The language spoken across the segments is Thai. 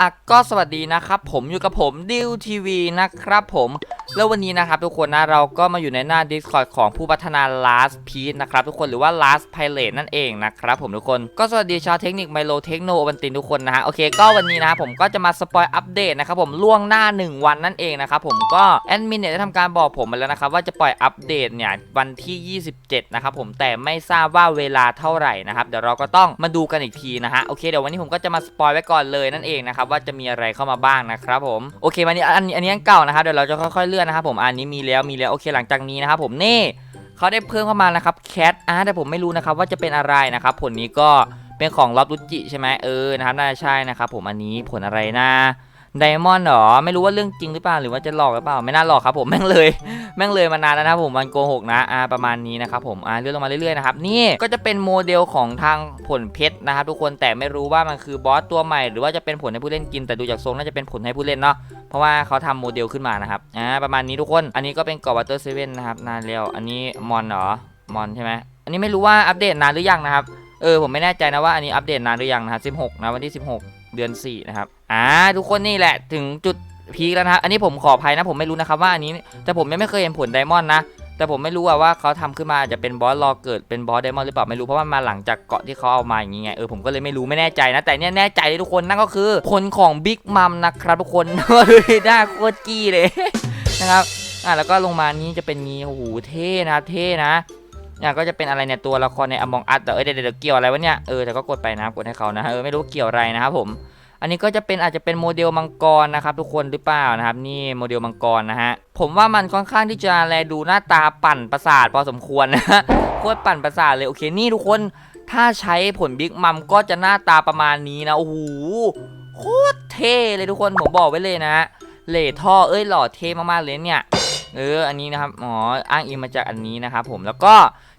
อะก็สวัสดีนะครับ ผมอยู่กับผมดิวทีวีนะครับผม แล้ววันนี้นะครับทุกคนนะเราก็มาอยู่ในหน้า Discord ของผู้พัฒนา Last Piece นะครับทุกคนหรือว่า Last Pilot นั่นเองนะครับผมทุกคนก็สวัสดีชาวเทคนิคไมโลเทคโนวันตินทุกคนนะฮะโอเคก็วันนี้นะครับผมก็จะมาสปอยอัปเดตนะครับผมล่วงหน้า 1 วันนั่นเองนะครับผมก็แอดมินเนี่ยได้ทำการบอกผมมาแล้วนะครับว่าจะปล่อยอัปเดตเนี่ยวันที่ 27 นะครับผมแต่ไม่ทราบว่าเวลาเท่าไหร่นะครับเดี๋ยวเราก็ต้องมาดูกันอีกทีนะฮะโอเคเดี๋ยววันนี้ผมก็จะมาสปอยไว้ก่อนเลยนั่นเองนะครับว่าจะมีอะไรเข้ามาบ้างนะครับผมโอเควันนี้อันนี้อันนี้อันเก่านะครับเดี๋ยวเราจะค่อยๆเลืนนะครับผมอันนี้มีแล้วมีแล้วโอเคหลังจากนี้นะครับผมนี่เขาได้เพิ่มเข้ามานะครับแคทอาร์แต่ผมไม่รู้นะครับว่าจะเป็นอะไรนะครับผลนี้ก็เป็นของล็อบรุจิใช่ไหมเออนะครับน่าจะใช่นะครับผมอันนี้ผลอะไรนะ ไดมอนด์หรอ ไม่รู้ว่าเรื่องจริงหรือเปล่าหรือว่าจะหลอกหรือเปล่า ไม่น่าหลอกครับผมแม่งเลย แม่งเลยมานานแล้วนะผมมันโกหกนะอ่าประมาณนี้นะครับผมอ่าเลื่อนลงมาเรื่อยๆนะครับนี่ก็จะเป็นโมเดลของทางผลเพชรนะครับทุกคนแต่ไม่รู้ว่ามันคือบอสตัวใหม่ หรือว่าจะเป็นผลให้ผู้เล่นกินแต่ดูจากทรงน่าจะเป็นผลให้ผู้เล่นเนาะเพราะว่าเขาทำโมเดลขึ้นมานะครับอ่าประมาณนี้ทุกคนอันนี้ก็เป็นกอบัตเตอร์เซเว่นนะครับนานแล้วอันนี้มอนหรอมอนใช่ไหมอันนี้ไม่รู้ว่าอัปเดตนานหรือยังนะครับเออผมไม่แน่ใจนะว่าอันนี้อัปเดตนานหรือยังนะครับ16นะวันที่ 16 เดือน4นะครับอ่าทุกคนนี่แหละถึงจุดพีคแล้วนะอันนี้ผมขออภัยนะผมไม่รู้นะครับว่าอันนี้แต่ผมยังไม่เคยเห็นผลไดมอนด์นะแต่ผมไม่รู้ว่าเขาทำขึ้นมาจะเป็นบอสรอเกิดเป็นบอสไดมอนด์หรือเปล่าไม่รู้เพราะว่ามาหลังจากเกาะที่เขาเอามาอย่างงี้ไงเออผมก็เลยไม่รู้ไม่แน่ใจนะแต่เนี่ยแน่ใจเลยทุกคนนั่นก็คือผลของบิ๊กมัมนะครับทุกคนดูดิหน้าโคตรกี้เลยนะครับอะแล้วก็ลงมานี้จะเป็นงี้โอ้โหเท่นะเท่นะ เนี่ยก็จะเป็นอะไรเนี่ยตัวละครในอมองอัดเออเดี๋ยวเดี๋ยวเกี่ยวอะไรวะเนี่ยเออแต่ก็กดไปนะกดให้เขานะเออไม่รู้เกี่ยวอะไรนะครับผม อันนี้ก็จะเป็นอาจจะเป็นโมเดลมังกรนะครับทุกคนหรือเปล่านะครับนี่โมเดลมังกรนะฮะผมว่ามันค่อนข้างที่จะแลดูหน้าตาปั่นประสาทพอสมควรนะโคตรปั่นประสาทเลยโอเคนี่ทุกคนถ้าใช้ผลบิ๊กมัมก็จะหน้าตาประมาณนี้นะโอ้โหโคตรเท่เลยทุกคนผมบอกไว้เลยนะเหล่ท่อเอ้ยหล่อเท่มากๆเลยเนี่ย เอออันนี้นะครับอ๋ออ้างอิงมาจากอันนี้นะครับผมแล้วก็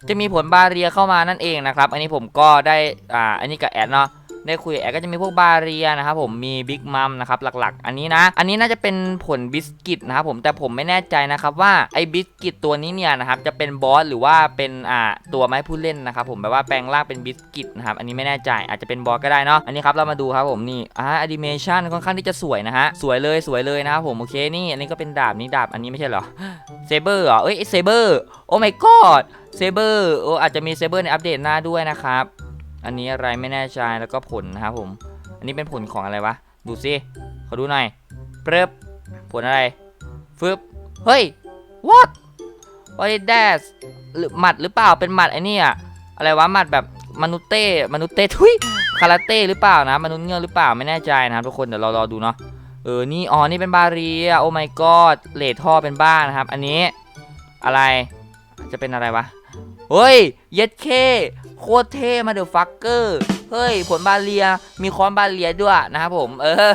จะมีผลบาเรียเข้ามานั่นเองนะครับ อันนี้ผมก็ได้อ่าอันนี้กับแอดเนาะ ได้คุยแอดก็จะมีพวกบาเรียนะครับผมมีบิ๊กมัมนะครับหลักๆ อันนี้นะ อันนี้น่าจะเป็นผลบิสกิตนะครับผมแต่ผมไม่แน่ใจนะครับว่าไอ้บิสกิตตัวนี้เนี่ยนะครับจะเป็นบอสหรือว่าเป็นอ่าตัวไม้ผู้เล่นนะครับผมแบบว่าแปลงร่างเป็นบิสกิตนะครับอันนี้ไม่แน่ใจอาจจะเป็นบอสก็ได้เนาะอันนี้ครับเรามาดูครับผมนี่อ่าแอนิเมชันค่อนข้างที่จะสวยนะฮะสวยเลยสวยเลยนะครับผมโอเคนี่อันนี้ก็เป็นดาบนี่ดาบอันนี้ไม่ใช่เหรอเซเบอร์เหรอเอ้ยเซเบอร์โอ้ my god เซเบอร์โอ้อาจจะมีเซเบอร์ในอัปเดตหน้าด้วยนะครับ อันนี้อะไรไม่แน่ใจแล้วก็ผลนะครับผม อันนี้เป็นผลของอะไรวะ ดูสิเขาดูหน่อยเปรบผลอะไรฟึบเฮ้ย what what is that หรือหมัดหรือเปล่าเป็นหมัดไอ้นี่อะอะไรวะหมัดแบบมนุษย์เต้มนุษย์เต้ทุยคาราเต้หรือเปล่านะมนุษย์เงือกหรือเปล่าไม่แน่ใจนะครับทุกคนเดี๋ยวเรารอดูเนาะเออนี่อ๋อนี่เป็นบาเรียโอ้ my god เลทท่อเป็นบ้านะครับ อันนี้อะไรจะเป็นอะไรวะเฮ้ยเย็ดเค โคตรเท่มาเดอะฟักเกอร์เฮ้ยผลบาเลียมีค้อนบาเลียด้วยนะครับผมเออ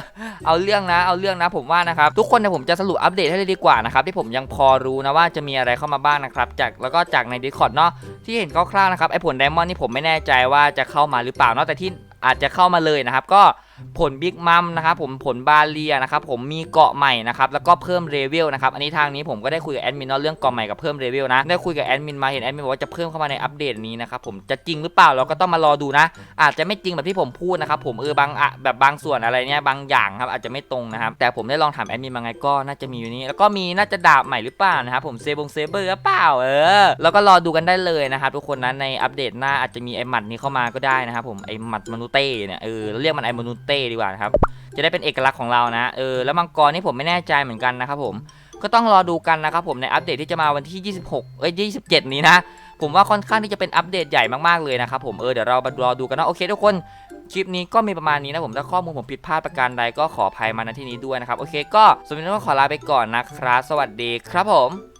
เอาเรื่องนะเอาเรื่องนะผมว่านะครับทุกคนเนี่ยผมจะสรุปอัปเดตให้เลยดีกว่านะครับที่ผมยังพอรู้นะว่าจะมีอะไรเข้ามาบ้างนะครับจากแล้วก็จากใน Discord เนาะที่เห็นคร่าวๆนะครับไอ้ผลไดมอนด์นี่ผมไม่แน่ใจว่าจะเข้ามาหรือเปล่าเนาะแต่ที่อาจจะเข้ามาเลยนะครับก็ ผลบิ๊กมัมนะครับผมผลบาเลียนะครับผมมีเกาะใหม่นะครับแล้วก็เพิ่มเลเวลนะครับอันนี้ทางนี้ผมก็ได้คุยกับแอดมินเนาะเรื่องเกาะใหม่กับเพิ่มเลเวลนะได้คุยกับแอดมินมาเห็นแอดมินบอกว่าจะเพิ่มเข้ามาในอัปเดตนี้นะครับผมจะจริงหรือเปล่าเราก็ต้องมารอดูนะ อาจจะไม่จริงแบบที่ผมพูดนะครับผมเออบางอะแบบบางส่วนอะไรเนี่ยบางอย่างครับอาจจะไม่ตรงนะครับแต่ผมได้ลองถามแอดมินมาไงก็น่าจะมีอยู่นี้แล้วก็มีน่าจะดาบใหม่หรือเปล่านะครับผมเซบงเซเบอร์หรือเปล่าเออแล้วก็รอดูกันได้เลยนะครับทุกคนนะในอัปเดตหน้าอาจจะมีไอหมัดนี้เข้ามาก็ได้นะครับผมไอหมัดมนุเต้เนี่ยเออเรียกมันไอมนุเต้ดีกว่านะครับ จะได้เป็นเอกลักษณ์ของเรานะ เออ แล้วมังกรนี่ผมไม่แน่ใจเหมือนกันนะครับผม ก็ต้องรอดูกันนะครับผมในอัปเดตที่จะมาวันที่ 26 เอ้ย 27 นี้นะ ผมว่าค่อนข้างที่จะเป็นอัปเดตใหญ่มากๆเลยนะครับผม เออ เดี๋ยวเรารอดูกันนะ โอเคทุกคน คลิปนี้ก็มีประมาณนี้นะผม ถ้าข้อมูลผมผิดพลาดประการใดก็ขออภัยมาณที่นี้ด้วยนะครับ โอเค ก็สำหรับวันนี้ก็ขอลาไปก่อนนะครับ สวัสดีครับผม